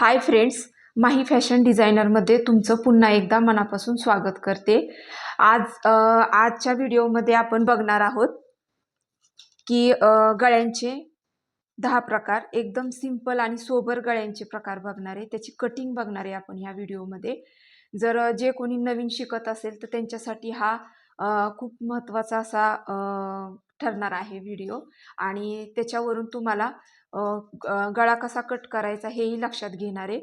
Hi friends माही fashion डिझायनरमध्ये तुमचं पुन्हा एकदा मनापासून स्वागत करते. आज आजच्या व्हिडिओमध्ये आपण बघणार आहोत की गळ्यांचे दहा प्रकार एकदम सिंपल आणि सोबर गळ्यांचे प्रकार बघणार आहे. त्याची कटिंग बघणार आहे आपण ह्या व्हिडिओमध्ये. जर जे कोणी नवीन शिकत असेल तर त्यांच्यासाठी हा खूप महत्त्वाचा असा ठरणार आहे व्हिडिओ. आणि त्याच्यावरून तुम्हाला गळा कसा कट करायचा हेही लक्षात घेणार आहे.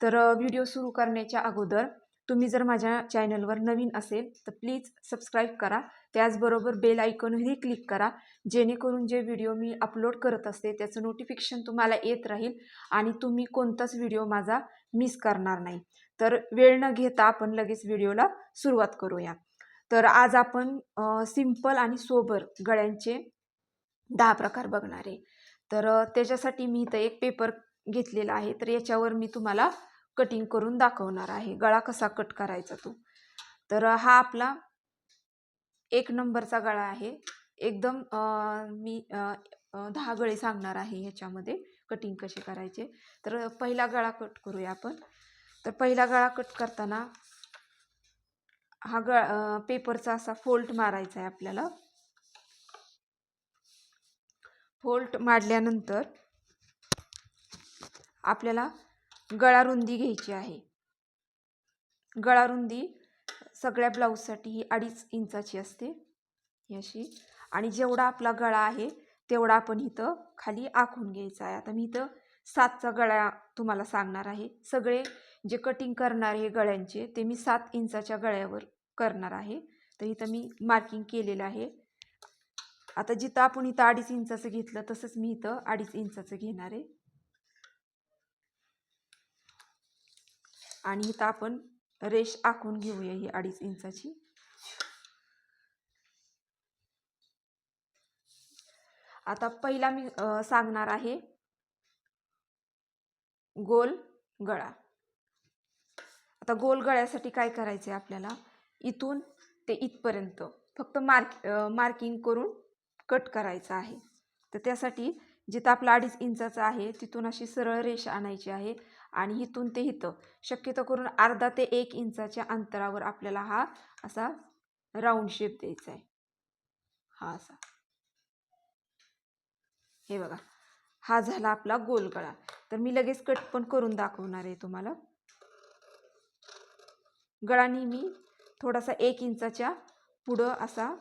तर व्हिडिओ सुरू करण्याच्या अगोदर तुम्ही जर माझ्या चॅनलवर नवीन असेल तर प्लीज सबस्क्राईब करा. त्याचबरोबर बेल आयकॉनही क्लिक करा. जेणेकरून जे व्हिडिओ मी अपलोड करत असते त्याचं नोटिफिकेशन तुम्हाला येत राहील आणि तुम्ही कोणताच व्हिडिओ माझा मिस करणार नाही. तर वेळ न घेता आपण लगेच व्हिडिओला सुरुवात करूया. तर आज आपण सिंपल आणि सोबर गळ्यांचे दहा प्रकार बघणार आहे. तर त्याच्यासाठी मी इथं एक पेपर घेतलेला आहे. तर याच्यावर मी तुम्हाला कटिंग करून दाखवणार आहे. गळा कसा कट करायचा तो. तर हा आपला एक नंबरचा गळा आहे. एकदम मी दहा गळे सांगणार आहे ह्याच्यामध्ये कटिंग कसे करायचे. तर पहिला गळा कट करूया आपण. तर पहिला गळा कट करताना हा गळ पेपरचा असा फोल्ड मारायचा आहे आपल्याला. फोल्ट मारल्यानंतर आपल्याला गळा रुंदी घ्यायची आहे. गळा रुंदी सगळ्या ब्लाऊजसाठी ही अडीच इंचाची असते अशी आणि जेवढा आपला गळा आहे तेवढा आपण इथं खाली आखून घ्यायचा आहे. आता मी इथं सातचा गळा तुम्हाला सांगणार आहे. सगळे जे कटिंग करणार आहे गळ्यांचे ते मी सात इंचाच्या गळ्यावर करणार आहे. तर इथं मी मार्किंग केलेलं आहे. आता जिथं आपण इथं अडीच इंचाचं घेतलं तसंच मी इथं अडीच इंचाचं घेणार आहे. आणि इथं आपण रेष आखून घेऊया ही अडीच इंचाची. आता पहिला मी सांगणार आहे गोल गळा. आता गोल गळ्यासाठी काय करायचं आहे आपल्याला? इथून ते इथपर्यंत. फक्त मार्क मार्किंग करून कट करायचं आहे. तर त्यासाठी जिथं आपला अडीच इंचाचं आहे तिथून अशी सरळ रेषा आणायची आहे आणि इथून ते इथं. शक्यतो करून अर्धा ते एक इंचाच्या अंतरावर आपल्याला हा असा राऊंड शेप द्यायचा आहे. हा असा. हे बघा. हा झाला आपला गोल गळा तर मी लगेच कट पण करून दाखवणार आहे तुम्हाला. गळा नेहमी थोडासा एक इंचाच्या पुढं असा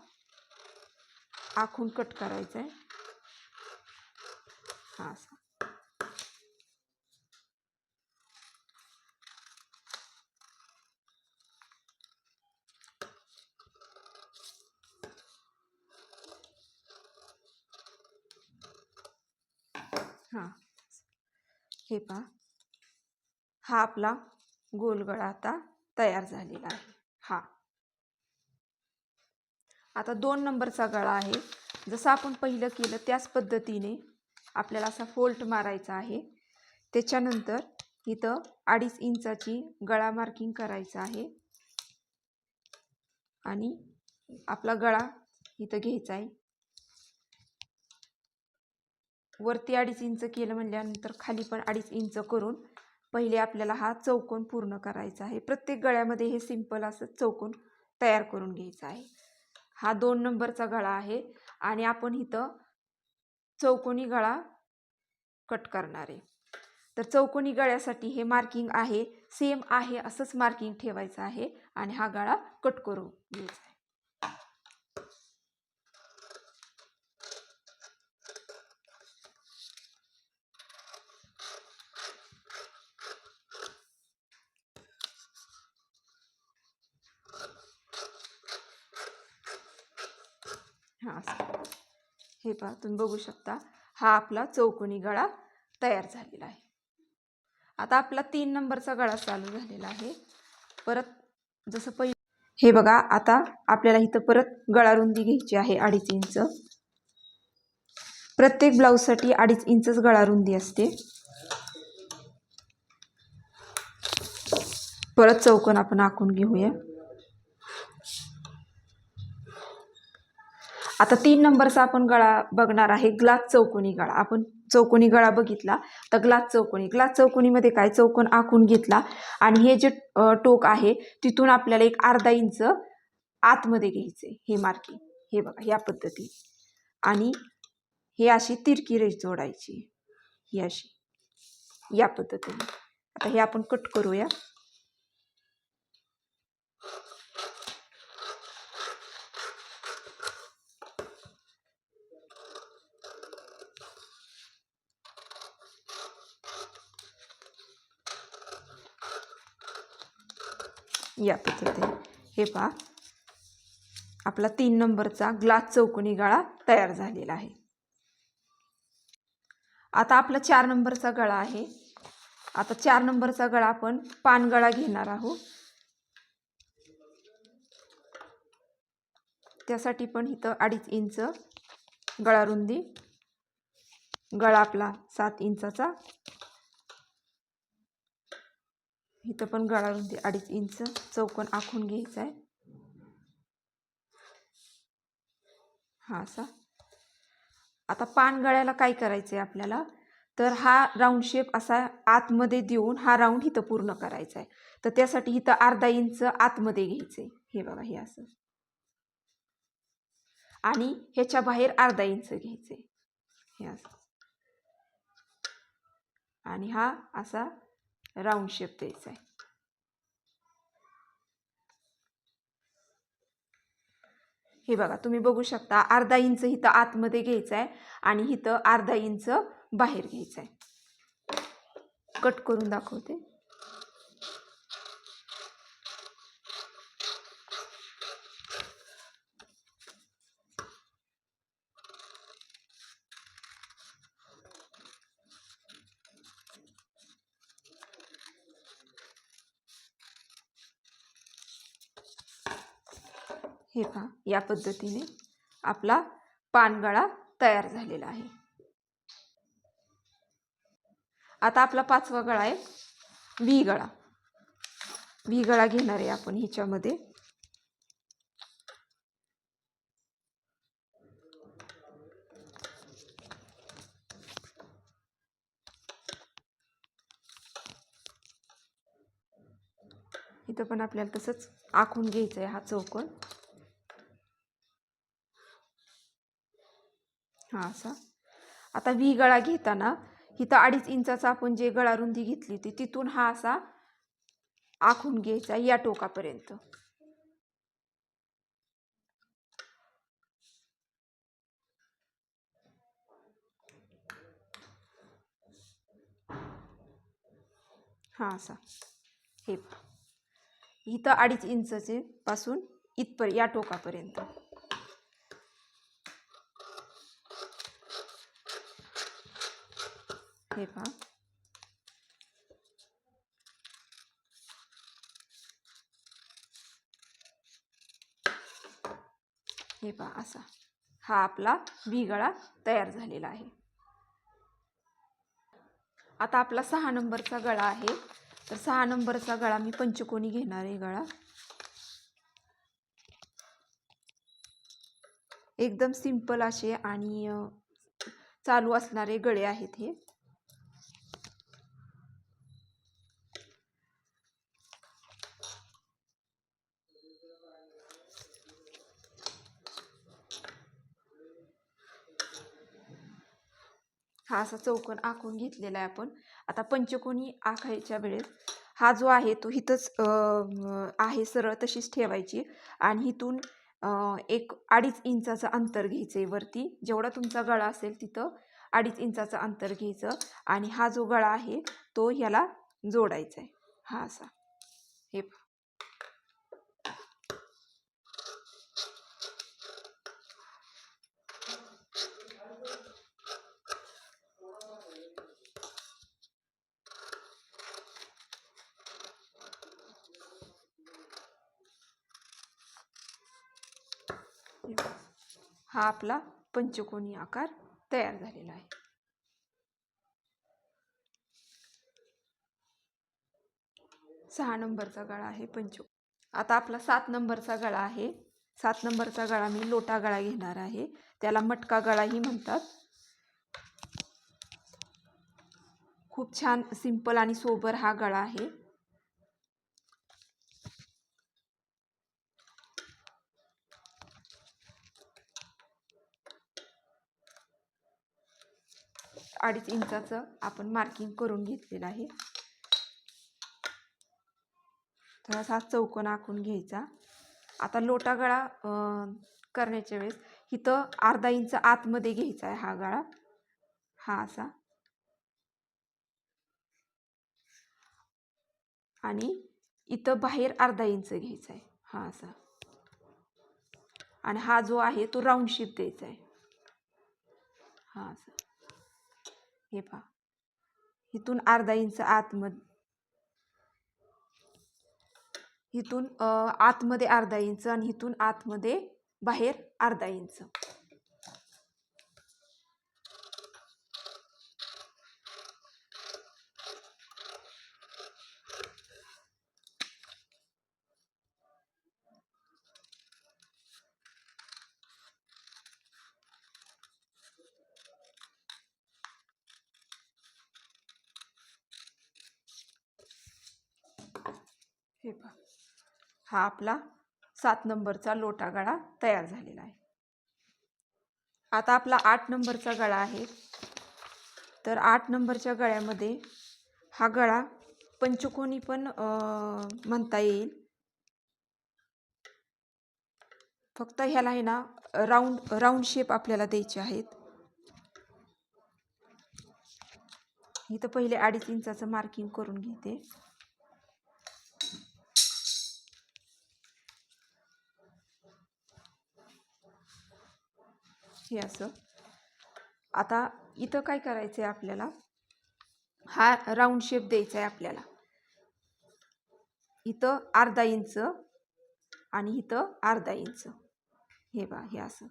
आखून कट करायचं आहे हा असा. हां. हे पहा. हा आपला गोलगळा आता तयार झालेला आहे. हा. आता दोन नंबरचा गळा आहे. जसं आपण पहिलं केलं त्याच पद्धतीने आपल्याला असा फोल्ट मारायचा आहे. त्याच्यानंतर इथं अडीच इंचाची गळा मार्किंग करायचं आहे. आणि आपला गळा इथं घ्यायचा आहे. वरती अडीच इंच केलं म्हणल्यानंतर खाली पण अडीच इंच करून पहिले आपल्याला हा चौकोन पूर्ण करायचा आहे. प्रत्येक गळ्यामध्ये हे सिंपल असं चौकोन तयार करून घ्यायचं आहे. हा दोन नंबरचा गळा आहे आणि आपण इथं चौकोनी गळा कट करणार आहे. तर चौकोनी गळ्यासाठी हे मार्किंग आहे सेम आहे असंच मार्किंग ठेवायचं आहे आणि हा गळा कट करून घ्यायचा आहे हा असं हे पहा तुम्ही बघू शकता हा आपला चौकोनी गळा तयार झालेला आहे. आता आपला तीन नंबरचा गळा चालू झालेला आहे. परत जसं पहि हे बघा आता आपल्याला इथं परत गळा रुंदी घ्यायची आहे अडीच इंच. प्रत्येक ब्लाऊजसाठी अडीच इंचच गळा रुंदी असते. परत चौकोन आपण आखून घेऊया. आता तीन नंबरचा आपण गळा बघणार आहे ग्लास चौकोनी गळा. आपण चौकोनी गळा बघितला तर ग्लास चौकोनी. ग्लास चौकोनीमध्ये काय? चौकोन आखून घेतला. आणि हे जे टोक आहे तिथून आपल्याला एक अर्धा इंच आतमध्ये घ्यायचे हे मार्किंग हे बघा या पद्धतीने आणि हे अशी तिरकी रेष जोडायची ही अशी. या पद्धतीने. आता हे आपण कट करूया. या पद्धतीने. हे पहा. आपला तीन नंबरचा ग्लास चौकोनी गळा तयार झालेला आहे. आता आपला चार नंबरचा गळा आहे. आता चार नंबरचा गळा आपण पानगळा घेणार आहोत. त्यासाठी पण इथं अडीच इंच गळा रुंदी. गळा आपला सात इंचाचा. इथं पण गळा रुंदी अडीच इंच चौकोन आखून घ्यायचा आहे. हा असा. आता पान गळ्याला काय करायचं आहे आपल्याला? तर हा राऊंड शेप असा आतमध्ये देऊन हा राऊंड इथं पूर्ण करायचा आहे तर त्यासाठी इथं अर्धा इंच आतमध्ये घ्यायचं आहे हे बघा हे असं. आणि ह्याच्या बाहेर अर्धा इंच घ्यायचे हे असं. आणि हा असा राऊंड शेप द्यायचा आहे. हे बघा तुम्ही बघू शकता अर्धा इंच इथं आतमध्ये घ्यायचं आहे आणि इथं अर्धा इंच बाहेर घ्यायचं आहे. कट करून दाखवते. हे पहा या पद्धतीने आपला पानगळा तयार झालेला आहे. आता आपला पाचवा गळा आहे व्ही गळा व्ही गळा घेणार आहे आपण ह्याच्यामध्ये इथं पण आपल्याला तसंच आखून घ्यायचं आहे हा चौकोन. हा असा. आता व्ही गळा घेताना इथं अडीच इंचाचा आपण जे गळा रुंदी घेतली होती तिथून हा असा आखून घ्यायचा या टोकापर्यंत. हा असा. हे इथं अडीच इंचचे पासून इथपर या टोकापर्यंत. हे पहा हे पहा असा. हा आपला गळा तयार झालेला आहे. आता आपला सहा नंबरचा गळा आहे. तर सहा नंबरचा गळा मी पंचकोनी घेणार आहे गळा. एकदम सिंपल असे आणि चालू असणारे गळे आहेत हे. हा असा चौकोन आखून घेतलेला आहे आपण. आता पंचकोनी आखायच्या वेळेस हा जो आहे तो इथंच आहे सरळ तशीच ठेवायची आणि इथून एक अडीच इंचाचं अंतर घ्यायचं आहे वरती. जेवढा तुमचा गळा असेल तिथं अडीच इंचाचं अंतर घ्यायचं आणि हा जो गळा आहे तो ह्याला जोडायचा आहे हा असा. हे हे पहा. हा आपला पंचकोनी आकार तयार झालेला आहे. सहा नंबरचा गळा आहे पंचो आता आपला सात नंबरचा गळा आहे. सात नंबरचा गळा मी लोटा गळा घेणार आहे. त्याला मटका गळाही म्हणतात. खूप छान सिंपल आणि सोबर हा गळा आहे. अडीच इंचाचं आपण मार्किंग करून घेतलेलं आहे. थोडासा चौकोन आखून घ्यायचा. आता लोटा गळा करण्याच्या वेळेस इथं अर्धा इंच आतमध्ये घ्यायचा आहे हा गळा. हा असा. आणि इथं बाहेर अर्धा इंच घ्यायचा आहे. हा असा. आणि हा जो आहे तो राऊंड शेप द्यायचा आहे. हा असा. हे पहा. इथून अर्धा इंच आतमध्ये इथून आतमध्ये अर्धा इंच आणि इथून आतमध्ये बाहेर अर्धा इंच हे पहा हा आपला सात नंबरचा लोटा गळा तयार झालेला आहे. आता आपला आठ नंबरचा गळा आहे. तर आठ नंबरच्या गळ्यामध्ये हा गळा पंचकोनी पण म्हणता येईल. फक्त ह्याला आहे ना राऊंड राऊंड शेप आपल्याला द्यायचे आहेत. इथं पहिले अडीच इंचाचं मार्किंग करून घेते. हे असं. आता इथं काय करायचं आहे आपल्याला? हा राऊंड शेप द्यायचा आहे आपल्याला. इथं अर्धा इंच आणि इथं अर्धा इंच हे बा हे असं.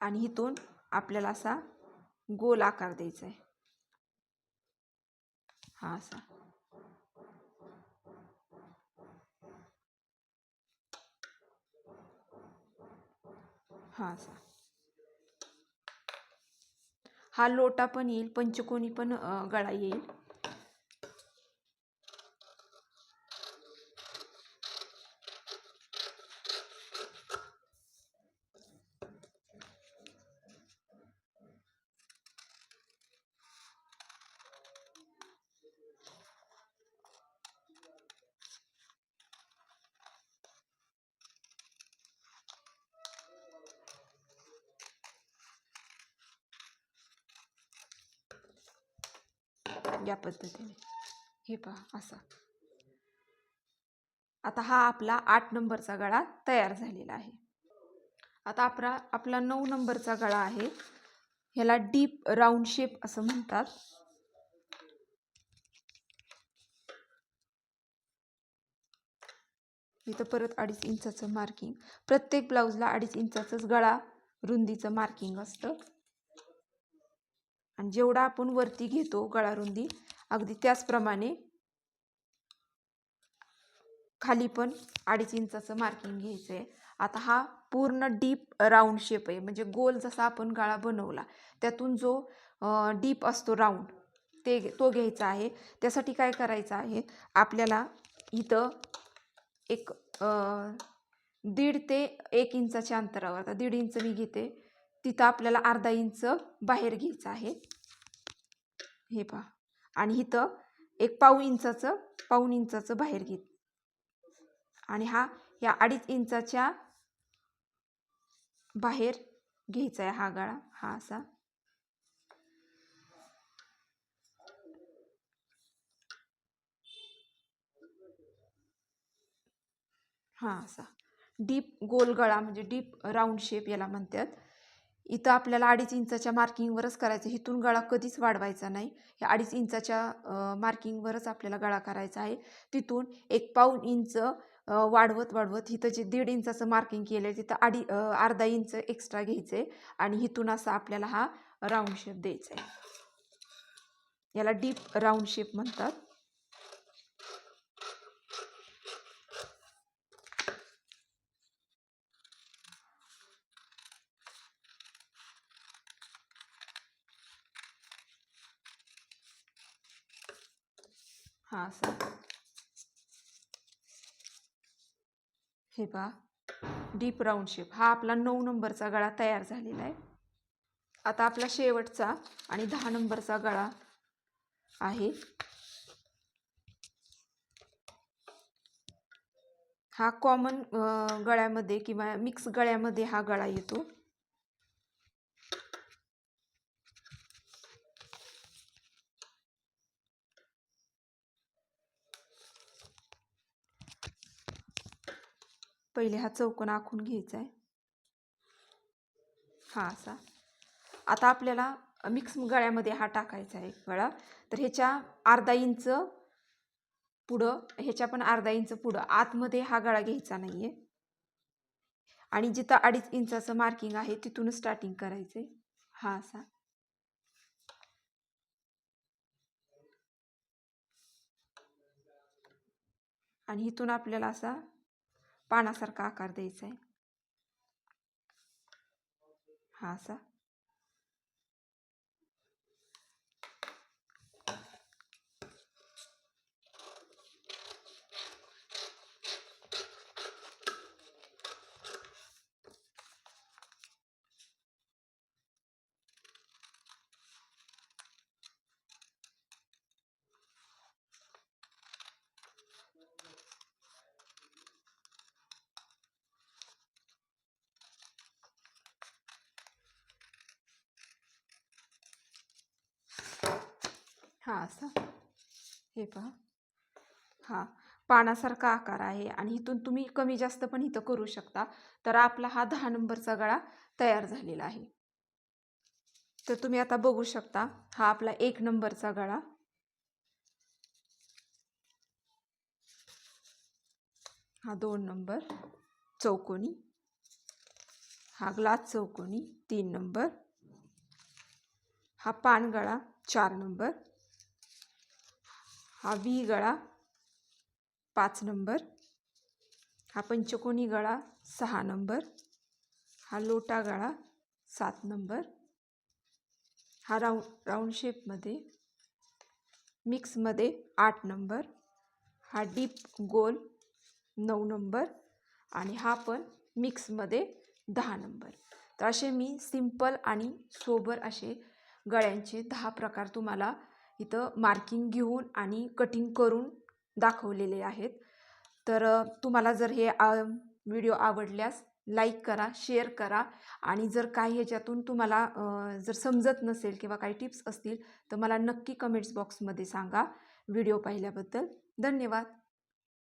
आणि इथून आपल्याला असा गोल आकार द्यायचा आहे हा असा. हां असा हा लोटा पण येईल पंचकोनी पण गळा येईल. या पद्धतीने. हे पहा असा. आता हा आपला आठ नंबरचा गळा तयार झालेला आहे. आता आपला आपला नऊ नंबरचा गळा आहे. ह्याला डीप राऊंड शेप असं म्हणतात. इथं परत अडीच इंचाचं मार्किंग प्रत्येक ब्लाऊजला अडीच इंचाचंच गळा रुंदीचं मार्किंग असतं. आणि जेवढा आपण वरती घेतो गळा रुंदी अगदी त्याचप्रमाणे खाली पण अडीच इंचाचं मार्किंग घ्यायचं आहे आता हा पूर्ण डीप राऊंड शेप आहे. म्हणजे गोल जसा आपण गळा बनवला त्यातून जो डीप असतो राऊंड ते तो घ्यायचा आहे. त्यासाठी काय करायचं आहे? आपल्याला इथं एक दीड ते एक इंचाच्या अंतरावर आता दीड इंच मी घेते. तिथं आपल्याला अर्धा इंच बाहेर घ्यायचं आहे. हे पहा. आणि इथं एक पाऊण इंचाचं पाऊण इंचाचं बाहेर घेत. आणि हा या अडीच इंचाच्या बाहेर घ्यायचा आहे हा गळा. हा असा. हा असा. डीप गोल गळा म्हणजे डीप राऊंड शेप याला म्हणतात. इथं आपल्याला अडीच इंचाच्या मार्किंगवरच करायचं इथून गळा कधीच वाढवायचा नाही. या अडीच इंचाच्या मार्किंगवरच आपल्याला गळा करायचा आहे. तिथून एक पाऊण इंच वाढवत वाढवत इथं जे दीड इंचाचं मार्किंग केलं आहे तिथं अडी अर्धा इंच एक्स्ट्रा घ्यायचं आहे आणि इथून असा आपल्याला हा राऊंड शेप द्यायचा आहे. याला डीप राऊंड शेप म्हणतात. हा असा. हे पहा. डीप राऊंड शेप हा आपला नऊ नंबरचा गळा तयार झालेला आहे. आता आपला शेवटचा आणि दहा नंबरचा गळा आहे. हा कॉमन गळ्यामध्ये किंवा मिक्स गळ्यामध्ये हा गळा येतो. पहिले हा चौकोन आखून घ्यायचा आहे हा असा. आता आपल्याला मिक्स गळ्यामध्ये हा टाकायचा आहे गळा. तर ह्याच्या अर्धा इंच पुढं ह्याच्या पण अर्धा इंच पुढं आतमध्ये हा गळा घ्यायचा नाही आहे आणि जिथं अडीच इंचाचं मार्किंग आहे तिथूनच स्टार्टिंग करायचं आहे हा असा. आणि इथून आपल्याला असा पानासारखा आकार द्यायचा आहे हा असा. हा असा. हे पहा. हा पानासारखा आकार आहे आणि इथून तुम्ही कमी जास्त पण इथं करू शकता. तर आपला हा दहा नंबरचा गळा तयार झालेला आहे. तर तुम्ही आता बघू शकता हा आपला एक नंबरचा गळा. हा दोन नंबर चौकोनी. हा ग्लास चौकोनी तीन नंबर. हा पानगळा चार नंबर. हा व्ही गळा पाच नंबर हा पंचकोनी गळा सहा नंबर हा लोटा गळा सात नंबर हा राऊंड राऊंड शेपमध्ये मिक्समध्ये आठ नंबर हा डीप गोल नऊ नंबर आणि हा पण मिक्समध्ये दहा नंबर. तर असे मी सिंपल आणि सोबर असे गळ्यांचे दहा प्रकार तुम्हाला इथं मार्किंग घेऊन आणि कटिंग करून दाखवलेले आहेत. तर तुम्हाला जर हे व्हिडिओ आवडल्यास लाईक करा शेअर करा आणि जर काही ह्याच्यातून तुम्हाला जर समजत नसेल किंवा काही टिप्स असतील तर मला नक्की कमेंट्स बॉक्समध्ये सांगा. व्हिडिओ पाहिल्याबद्दल धन्यवाद.